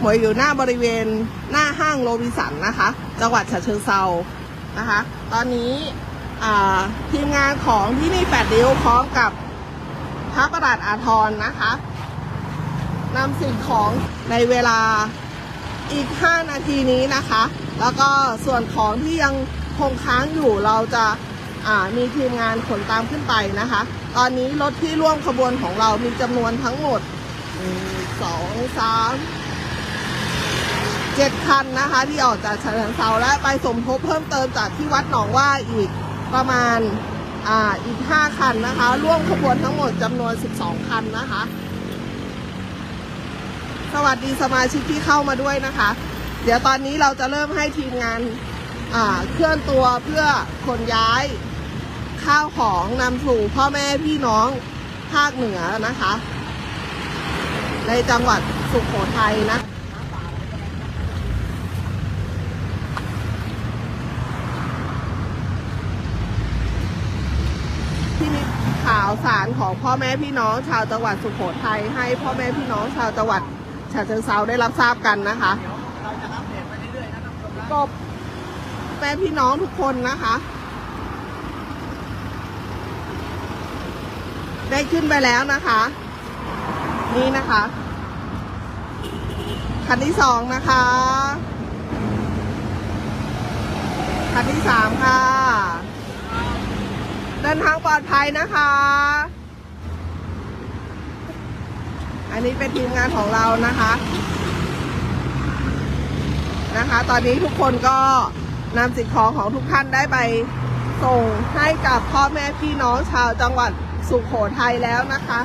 หมวยอยู่หน้าบริเวณหน้าห้างโรบิสันนะคะ จังหวัดฉะเชิงเซานะคะ ตอนนี้ทีมงานของที่นี่แปดริ้วพร้อมกับพระประหลาดอาทรนะคะนำสิ่งของในเวลาอีก 5 นาทีนี้นะคะ แล้วก็ส่วนของที่ยังคงค้างอยู่เราจะามีทีมงานขนตามขึ้นไปนะคะ ตอนนี้รถที่ร่วมขบวนของเรามีจำนวนทั้งหมด สองสามเจ็ดคันนะคะ ที่ออกจากฉะเชิงเซาและไปสมทบเพิ่มเติมจากที่วัดหนองว่าอีกประมาณอ่าอีกห้าคันนะคะ ร่วมขบวนทั้งหมดจำนวน12คันนะคะ สวัสดีสมาชิกที่เข้ามาด้วยนะคะ เดี๋ยวตอนนี้เราจะเริ่มให้ทีมงานอ่าเคลื่อนตัวเพื่อขนย้ายข้าวของนำสู่พ่อแม่พี่น้องภาคเหนือนะคะ ในจังหวัดสุขโขทัยนะที่มีข่าวสารของพ่อแม่พี่น้องชาวจังหวัดสุโขทัยให้พ่อแม่พี่น้องชาวจังหวัดฉะเชิงเซาได้รับทราบกันนะคะเราจะอัปเดตไปเรื่อยๆนะท่านผู้ชมนะก็แม่พี่น้องทุกคนนะคะ ได้ขึ้นไปแล้วนะคะ นี่นะคะ คันที่สองนะคะ คันที่สามค่ะ เดินทางปลอดภัยนะคะ อันนี้เป็นทีมงานของเรานะคะนะคะ ตอนนี้ทุกคนก็นำสิ่งของของทุกท่านได้ไปส่งให้กับพ่อแม่พี่น้องชาวจังหวัดสุขโขทัยแล้วนะคะ